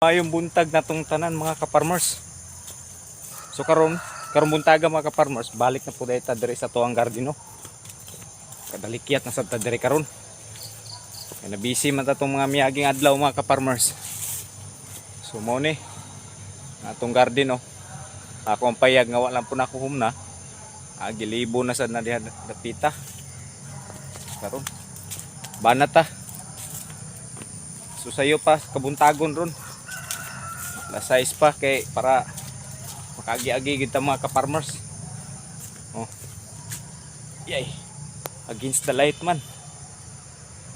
Mayong buntag na tong tanan mga kaparmers. So karon, karon buntaga mga kaparmers, balik na po dahil ta diri sa tuang garden no. Kadalikyat na sa ta diri karon. Na busy man ta tong mga miyaging adlaw mga kaparmers. So mo ni atong garden no. Ako ang payag nga wala po na ako humna. Ah, gilibo na sad na diha dapita. Karon. Banat ta. So sayo pa kabuntagon ron la size pa kay para makagi-agi kita mga ka-farmers. Oh. Yay. Against the light man.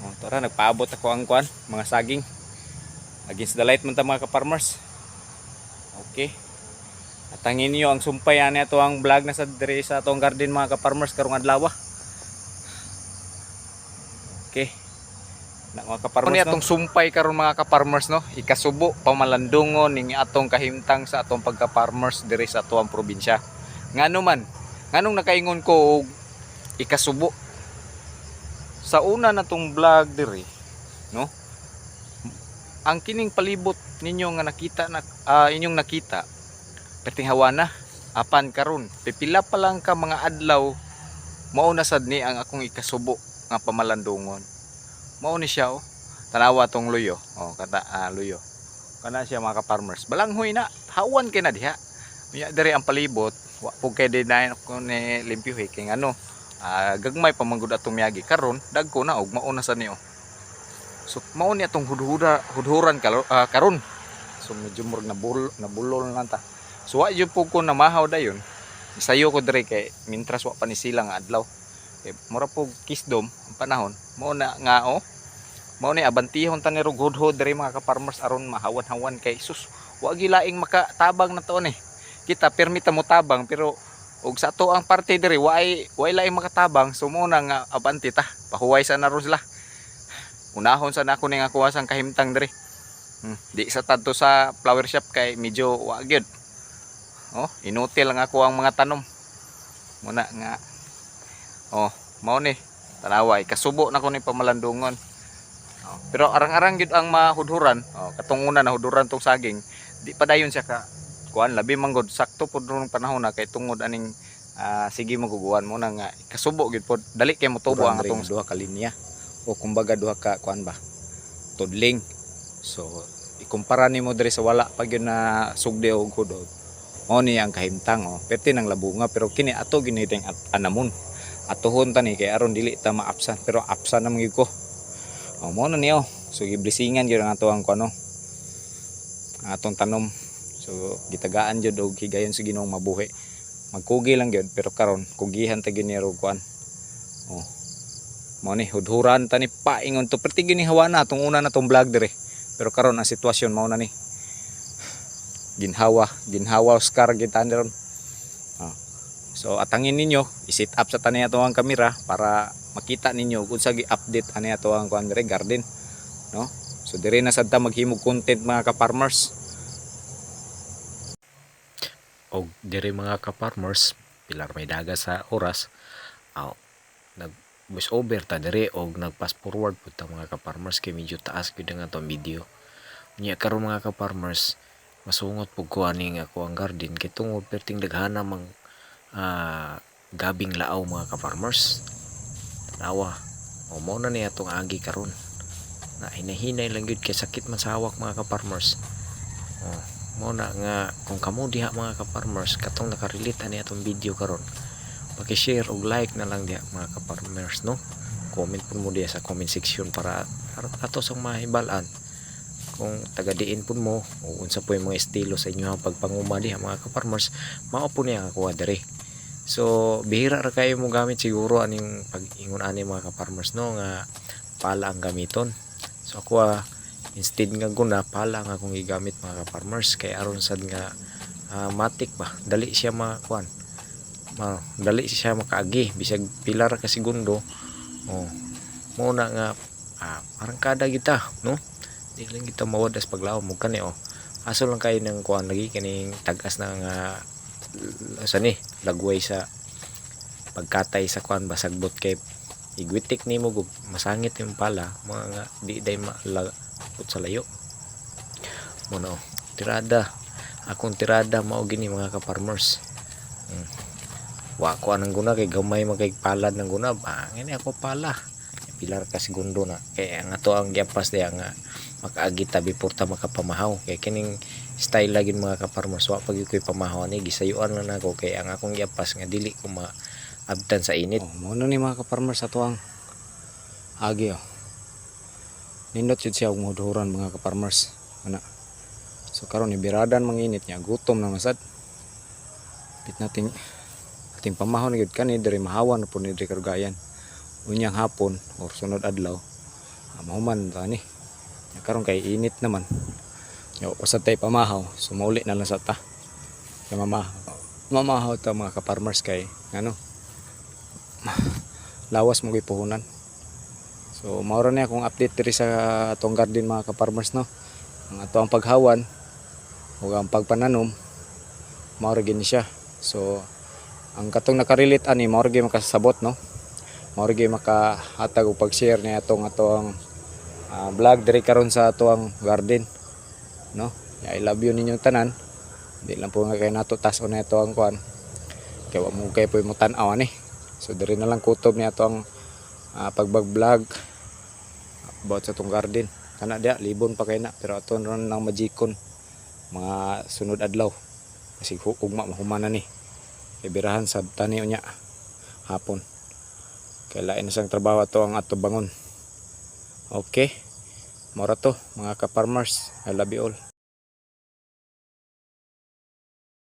Oh, tara nagpaabot ako ang kwan, mga saging. Against the light man ta mga ka-farmers. Okay. Atangin niyo ang sumpay ani ato ang vlog na sa diri sa atong garden mga ka-farmers karong adlaw. Okay. Na mga kaparmers Ni no? atong sumpay karon mga ka-farmers no, ikasubo pamalandungon ning atong kahimtang sa atong pagka-farmers diri sa atuang probinsya. Ngano man, nganong nakaingon ko og ikasubo sa una natong vlog diri, no? Ang kining palibot ninyo nga nakita na ah, inyong nakita perting hawana apan karon pipila pa lang ka mga adlaw mao na sad ni ang akong ikasubo nga pamalandungon mao ni siya oh. Tanawa tong luyo. Oh kata ah, luyo. Kana siya mga ka-farmers. Balanghoy na. Hawan kay na diha. Niya diri ang palibot. Wa po kay dinayon ko ni limpyuhi kay ano ah, gagmay pa manggod atong miyagi. Karon dagko na og mao na sa niyo. So mao ni atong hudhura hudhuran kalo- ah, karon. So medyo murag nabul nabulol lang ta. So wa jud po ko namahaw dayon. Isayo ko diri kay mintras wa pa ni sila adlaw. Kay mura po kisdom panahon. Mao na nga oh. Mao ni abantihon ta ni rughodhod diri mga ka-farmers aron mahawan-hawan kay sus wa gilaing makatabang na to ni. Kita permita mo tabang pero og sa to ang parte diri way way laing makatabang so mo na nga abanti ta. Pahuway sa na ron sila. Unahon sa nako ning ako sang kahimtang diri. Hmm. di sa tadto sa flower shop kay medyo wa gyud. Oh inutil lang ako ang mga tanom. Muna nga. Oh mao ni tanawa kasubo na ko ni pamalandungon. Oh, pero arang-arang gyud ang mahudhuran. Oh katong una nahudhuran tong saging. Di pa dayon siya ka kuan labi manggod sakto pud nung panahon na kay tungod aning ah, sige maguguan mo na nga. Kasubo gyud pod dali kay motubo ang atong duha ka linya. O kumbaga duha ka kuan ba tudling. So ikumpara nimo diri sa wala pag yun na sugde og hudod o ni ang kahimtang oh. Perti nang labunga pero kini ato giniting at anamon atuhon ta ni kay aron dili ta maapsan pero apsan na mga ko oh mo na niyo. So giblisingan gyud ang ato ang kuno. Atong tanom. So gitagaan jud og higayon sa Ginoong mabuhi. Magkugi lang gyud pero karon kugihan ta gyud ni kuan. Oh. Mo ni hudhuran ta ni paingon to. Perti gini hawa na tong una na tong vlog dire. Pero karon ang sitwasyon mao na ni. Ginhawa ginhawa Oscar kita ni ron. So atangin ninyo i-set up sa tani ato ang kamera para makita ninyo kung sa gi-update ani ato ang kuan dire garden no? So dire na sad ta maghimog content mga ka-farmers. Og diri mga ka-farmers pilar may daga sa oras aw nag voice over ta diri og nag fast forward pud ta mga ka-farmers kay medyo taas gyud nga tong video. Nya karon mga ka-farmers masungot pug ko ani nga ako ang garden kay tungod perting daghana mang ah, gabing laaw mga ka-farmers. Tanawa o mo na ni atong agi karon. Na hinahinay lang gyud kay sakit man sa hawak mga ka-farmers. Oh mo na nga kung kamo diha mga ka-farmers katong nakarelate ani atong video karon paki-share og like na lang diha mga ka-farmers no? Comment pud mo diha sa comment section para ato sang mahibalan. Kung taga diin pud mo o unsa po yung mga estilo sa inyo ang pagpanguma diha mga ka-farmers mao po niya ako diri so bihira ra kayo mo gamit siguro aning pag-ingon ani mga ka-farmers no nga pala ang gamiton. So ako ah, instead nga guna pala nga akong gigamit mga ka-farmers kay aron sad nga ah, matik ba? Dali siya makuan ma dali siya makaagi. Bisag pilar ka segundo oh mo na nga ah, parang kada kita no? Di lang kita mawadas paglaom mo kani oh. Aso lang kayo ng kuan lagi kaning tagas na nga sa ni lagway sa pagkatay sa kuan basagbot kay igwitik nimo gug masangit yung pala mga di day malapot sa layo Muna oh, tirada. Akong tirada mao gini mga ka-farmers. Hmm. Wa ko anang guna kay gamay magay palad ng guna. Bangin ako pala. Pilar ka segundo na. Kaya nga to ang giapas diya nga makaagita before ta makapamahaw. Kaya kining style lagi mga ka-farmers. Wa pag ko'y pamahaw ni gisayuan na nako kay ang akong giapas nga dili ko maabtan sa init. Oh, mo ni mga ka-farmers ato ang agi oh. Nindot yun siya umuduran mga ka-farmers. Ana. So karon ni biradan manginit niya gutom na masad. Bit natin ating pamahon gyud kani diri mahawan po ni diri karugayan. Unyang hapon or sunod adlaw. Ah, mahuman ta ni. Karon kay init naman. Yo usad tay pamahaw, sumuli na lang sa ta. Kay mamahaw. Mamahaw ta mga ka-farmers kay ano lawas mo puhunan. So mauro na akong update diri sa atong garden mga ka-farmers no. Ang ato ang paghawan ug ang pagpananom mauro gini siya. So ang katong nakarelate ani mauro gyud makasabot no. Mauro gyud makahatag og pag-share ni atong atong ah, vlog diri karon sa atong garden no. I love you ninyong tanan. Di lang po nga kay nato tas na ito ang kuan. Kaya wa mo kay po mo tan-aw ani. So diri na lang kutob ni ato ang ah, pagbag-vlog about sa tong garden. Kana dia libon pa kay na pero ato ron lang majikon mga sunod adlaw. Kasi ugma mahumana ni. Kay birahan sa tani unya hapon. Kay lain na sang trabaho ato ang ato bangon. Okay. Mora to mga ka-farmers. I love you all.